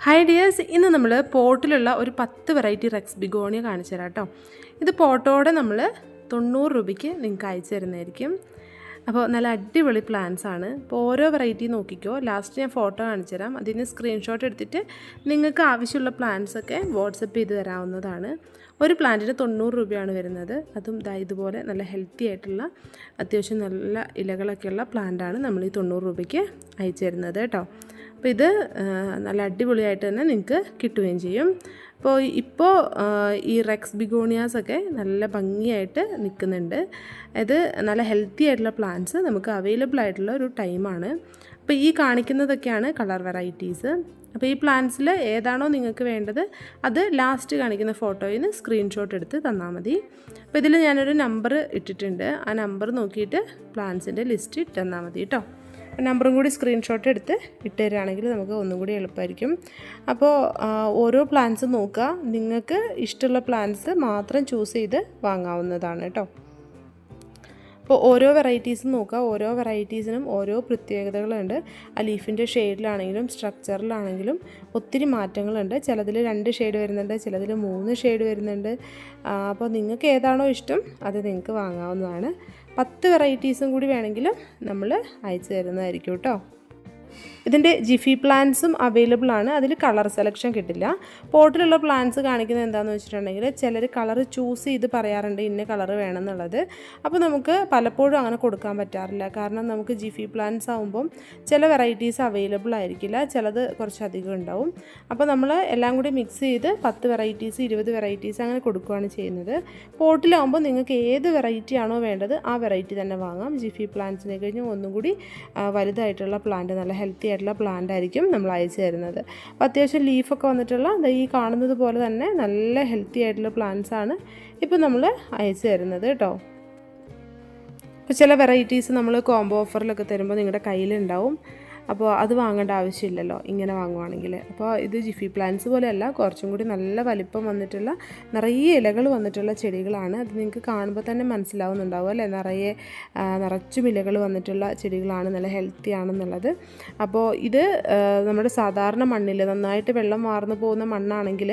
Hi dears ഇന്ന് നമ്മൾ പോട്ടിലുള്ള ഒരു പത്ത് വെറൈറ്റി റെക്സ് ബിഗോണിയ കാണിച്ചു തരാം കേട്ടോ. ഇത് പോട്ടോടെ നമ്മൾ തൊണ്ണൂറ് രൂപയ്ക്ക് നിങ്ങൾക്ക് അയച്ചു തരുന്നതായിരിക്കും അപ്പോൾ നല്ല അടിപൊളി പ്ലാൻസ് ആണ്. അപ്പോൾ ഓരോ വെറൈറ്റി നോക്കിക്കോ. ലാസ്റ്റ് ഞാൻ ഫോട്ടോ കാണിച്ചു തരാം അതിന് സ്ക്രീൻഷോട്ട് എടുത്തിട്ട് നിങ്ങൾക്ക് ആവശ്യമുള്ള പ്ലാൻസ് ഒക്കെ വാട്സപ്പ് ചെയ്ത് തരാവുന്നതാണ്. ഒരു പ്ലാന്റിന് തൊണ്ണൂറ് രൂപയാണ് വരുന്നത്. അതും ഇതുപോലെ നല്ല ഹെൽത്തി ആയിട്ടുള്ള അത്യാവശ്യം നല്ല ഇലകളൊക്കെയുള്ള പ്ലാന്റാണ് നമ്മൾ ഈ തൊണ്ണൂറ് രൂപയ്ക്ക് അയച്ചു തരുന്നത് കേട്ടോ. അപ്പോൾ ഇത് നല്ല അടിപൊളിയായിട്ട് തന്നെ നിങ്ങൾക്ക് കിട്ടുകയും ചെയ്യും. അപ്പോൾ ഇപ്പോൾ ഈ റെക്സ് ബിഗോണിയാസ് ഒക്കെ നല്ല ഭംഗിയായിട്ട് നിൽക്കുന്നുണ്ട്. ഇത് നല്ല ഹെൽത്തി ആയിട്ടുള്ള പ്ലാന്റ്സ് നമുക്ക് അവൈലബിൾ ആയിട്ടുള്ള ഒരു ടൈമാണ് അപ്പോൾ ഈ കാണിക്കുന്നതൊക്കെയാണ് കളർ വെറൈറ്റീസ് അപ്പോൾ ഈ പ്ലാന്റ്സിൽ ഏതാണോ നിങ്ങൾക്ക് വേണ്ടത് അത് ലാസ്റ്റ് കാണിക്കുന്ന ഫോട്ടോയിൽ നിന്ന് സ്ക്രീൻഷോട്ട് എടുത്ത് തന്നാൽ മതി. അപ്പോൾ ഇതിൽ ഞാനൊരു നമ്പർ ഇട്ടിട്ടുണ്ട്. ആ നമ്പർ നോക്കിയിട്ട് പ്ലാന്റ്സിന്റെ ലിസ്റ്റ് ഇട്ട് തന്നാൽ മതി കേട്ടോ. നമ്പറും കൂടി സ്ക്രീൻഷോട്ട് എടുത്ത് ഇട്ട് നമുക്ക് ഒന്നും കൂടി എളുപ്പമായിരിക്കും. അപ്പോൾ ഓരോ പ്ലാൻസ് നോക്കുക. നിങ്ങൾക്ക് ഇഷ്ടമുള്ള പ്ലാൻസ് മാത്രം ചൂസ് ചെയ്ത് വാങ്ങാവുന്നതാണ് കേട്ടോ. അപ്പോൾ ഓരോ വെറൈറ്റീസ് നോക്കുക. ഓരോ വെറൈറ്റീസിനും ഓരോ പ്രത്യേകതകളുണ്ട്. ആ ലീഫിന്റെ ഷെയ്ഡിലാണെങ്കിലും സ്ട്രക്ചറിലാണെങ്കിലും ഒത്തിരി മാറ്റങ്ങളുണ്ട്. ചിലതിൽ രണ്ട് ഷെയ്ഡ് വരുന്നുണ്ട് ചിലതിൽ മൂന്ന് ഷെയ്ഡ് വരുന്നുണ്ട്. അപ്പോൾ നിങ്ങൾക്ക് ഏതാണോ ഇഷ്ടം അത് നിങ്ങൾക്ക് വാങ്ങാവുന്നതാണ്. പത്ത് വെറൈറ്റീസും കൂടി വേണമെങ്കിലും നമ്മൾ അയച്ചു തരുന്നതായിരിക്കും കേട്ടോ. ഇതിന്റെ ജിഫി പ്ലാന്റ്സും അവൈലബിൾ ആണ്. അതിൽ കളർ സെലക്ഷൻ കിട്ടില്ല. പോട്ടിലുള്ള പ്ലാന്റ്സ് കാണിക്കുന്നത് എന്താണെന്ന് വെച്ചിട്ടുണ്ടെങ്കിൽ ചിലർ കളർ ചൂസ് ചെയ്ത് പറയാറുണ്ട് ഇന്ന കളർ വേണം എന്നുള്ളത് അപ്പോൾ നമുക്ക് പലപ്പോഴും അങ്ങനെ കൊടുക്കാൻ പറ്റാറില്ല. കാരണം നമുക്ക് ജിഫി പ്ലാന്റ്സ് ആകുമ്പം ചില വെറൈറ്റീസ് അവൈലബിൾ ആയിരിക്കില്ല. ചിലത് കുറച്ചധികം ഉണ്ടാവും. അപ്പോൾ നമ്മൾ എല്ലാം കൂടി മിക്സ് ചെയ്ത് പത്ത് വെറൈറ്റീസ് ഇരുപത് വെറൈറ്റീസ് അങ്ങനെ കൊടുക്കുകയാണ് ചെയ്യുന്നത്. പോട്ടിലാകുമ്പോൾ നിങ്ങൾക്ക് ഏത് വെറൈറ്റി ആണോ വേണ്ടത് ആ വെറൈറ്റി തന്നെ വാങ്ങാം. ജിഫി പ്ലാന്റ്സിനെ കഴിഞ്ഞ് ഒന്നും കൂടി വലുതായിട്ടുള്ള പ്ലാന്റ് നല്ല ഹെൽത്തി ആയിട്ടുള്ള പ്ലാന്റ് ആയിരിക്കും നമ്മൾ അയച്ചു തരുന്നത്. അപ്പോൾ അത്യാവശ്യം ലീഫൊക്കെ വന്നിട്ടുള്ള ഈ കാണുന്നത് പോലെ തന്നെ നല്ല ഹെൽത്തി ആയിട്ടുള്ള പ്ലാന്റ്സ് ആണ് ഇപ്പോൾ നമ്മൾ അയച്ചു തരുന്നത് കേട്ടോ. ഇപ്പോൾ ചില വെറൈറ്റീസ് നമ്മൾ കോംബോ ഓഫറിലൊക്കെ തരുമ്പോൾ നിങ്ങളുടെ കയ്യിലുണ്ടാവും. അപ്പോൾ അത് വാങ്ങേണ്ട ആവശ്യമില്ലല്ലോ ഇങ്ങനെ വാങ്ങുവാണെങ്കിൽ അപ്പോൾ ഇത് ജിഫി പ്ലാന്റ്സ് പോലെയല്ല കുറച്ചും കൂടി നല്ല വലിപ്പം വന്നിട്ടുള്ള നിറയെ ഇലകൾ വന്നിട്ടുള്ള ചെടികളാണ്. അത് നിങ്ങൾക്ക് കാണുമ്പോൾ തന്നെ മനസ്സിലാവുന്നുണ്ടാവും അല്ലേ? നിറയെ നിറച്ചും ഇലകൾ വന്നിട്ടുള്ള ചെടികളാണ് നല്ല ഹെൽത്തി ആണെന്നുള്ളത്. അപ്പോൾ ഇത് നമ്മുടെ സാധാരണ മണ്ണിൽ നന്നായിട്ട് വെള്ളം വാർന്നു പോകുന്ന മണ്ണാണെങ്കിൽ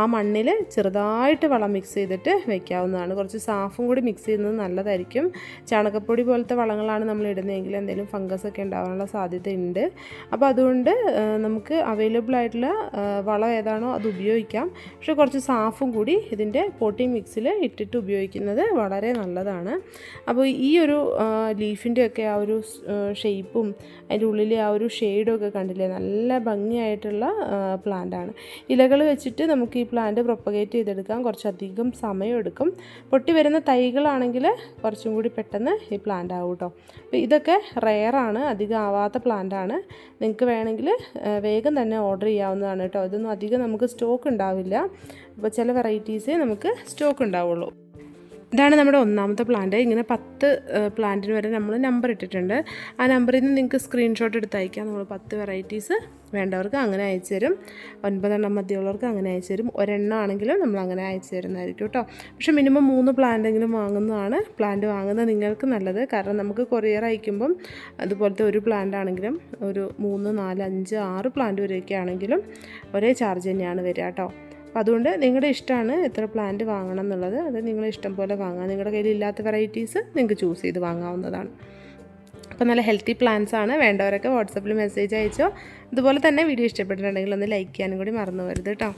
ആ മണ്ണിൽ ചെറുതായിട്ട് വളം മിക്സ് ചെയ്തിട്ട് വെക്കാവുന്നതാണ്. കുറച്ച് സാഫും കൂടി മിക്സ് ചെയ്യുന്നത് നല്ലതായിരിക്കും. ചാണകപ്പൊടി പോലത്തെ വളങ്ങളാണ് നമ്മൾ ഇടുന്നതെങ്കിൽ എന്തെങ്കിലും ഫംഗസ് ഒക്കെ ഉണ്ടാവാനുള്ള സാധ്യതയുണ്ട് അപ്പോൾ അതുകൊണ്ട് നമുക്ക് അവൈലബിൾ ആയിട്ടുള്ള വളം ഏതാണോ അത് ഉപയോഗിക്കാം. പക്ഷേ കുറച്ച് സാഫും കൂടി ഇതിന്റെ പോട്ടി മിക്സിൽ ഇട്ടിട്ട് ഉപയോഗിക്കുന്നത് വളരെ നല്ലതാണ്. അപ്പോൾ ഈ ഒരു ലീഫിന്റെ ഒക്കെ ആ ഒരു ഷേപ്പും അതിന്റെ ഉള്ളിലെ ആ ഒരു ഷെയ്ഡും ഒക്കെ കണ്ടില്ലേ? നല്ല ഭംഗിയായിട്ടുള്ള പ്ലാന്റാണ് ഇലകൾ വെച്ചിട്ട് നമുക്ക് ഈ പ്ലാന്റ് പ്രൊപ്പഗേറ്റ് ചെയ്തെടുക്കാം കുറച്ചധികം സമയം എടുക്കും. പൊട്ടി വരുന്ന തൈകളാണെങ്കിൽ കുറച്ചും കൂടി പെട്ടെന്ന് ഈ പ്ലാന്റ് ആവും കേട്ടോ അപ്പോൾ ഇതൊക്കെ റെയറാണ് അധികം ആവാത്ത പ്ലാന്റാണ് നിങ്ങൾക്ക് വേണമെങ്കിൽ വേഗം തന്നെ ഓർഡർ ചെയ്യാവുന്നതാണ് കേട്ടോ. ഇതൊന്നും അധികം നമുക്ക് സ്റ്റോക്ക് ഉണ്ടാവില്ല. അപ്പോൾ ചില വെറൈറ്റീസേ നമുക്ക് സ്റ്റോക്ക് ഉണ്ടാവുള്ളൂ. ഇതാണ് നമ്മുടെ ഒന്നാമത്തെ പ്ലാന്റ് ഇങ്ങനെ പത്ത് പ്ലാന്റിന് വരെ നമ്മൾ നമ്പർ ഇട്ടിട്ടുണ്ട്. ആ നമ്പറിൽ നിന്ന് നിങ്ങൾക്ക് സ്ക്രീൻഷോട്ട് എടുത്ത് അയക്കാം. നമ്മൾ പത്ത് വെറൈറ്റീസ് വേണ്ടവർക്ക് അങ്ങനെ അയച്ചു തരും. ഒൻപതെണ്ണം മതിയുള്ളവർക്ക് അങ്ങനെ അയച്ചു തരും. ഒരെണ്ണം ആണെങ്കിലും നമ്മൾ അങ്ങനെ അയച്ചു തരുന്നതായിരിക്കും കേട്ടോ പക്ഷേ മിനിമം മൂന്ന് പ്ലാന്റെങ്കിലും വാങ്ങുന്നതാണ്. പ്ലാന്റ് വാങ്ങുന്നത് നിങ്ങൾക്ക് നല്ലത്. കാരണം നമുക്ക് കൊറിയർ അയക്കുമ്പം അതുപോലത്തെ ഒരു പ്ലാന്റ് ആണെങ്കിലും ഒരു മൂന്ന് നാല് അഞ്ച് ആറ് പ്ലാന്റ് വരെയൊക്കെ ആണെങ്കിലും ഒരേ ചാർജ് തന്നെയാണ് വരിക കേട്ടോ അതുകൊണ്ട് നിങ്ങളുടെ ഇഷ്ടമാണ് എത്ര പ്ലാന്റ് വാങ്ങണം എന്നുള്ളത്. അത് നിങ്ങളുടെ ഇഷ്ടം പോലെ വാങ്ങാം. നിങ്ങളുടെ കയ്യിൽ ഇല്ലാത്ത വെറൈറ്റീസ് നിങ്ങൾക്ക് ചൂസ് ചെയ്ത് വാങ്ങാവുന്നതാണ്. അപ്പോൾ നല്ല ഹെൽത്തി പ്ലാൻസ് ആണ്. വേണ്ടവരൊക്കെ വാട്സപ്പിൽ മെസ്സേജ് അയച്ചോ. അതുപോലെ തന്നെ വീഡിയോ ഇഷ്ടപ്പെട്ടിട്ടുണ്ടെങ്കിൽ ഒന്ന് ലൈക്ക് ചെയ്യാനും കൂടി മറന്നു വരുത് കേട്ടോ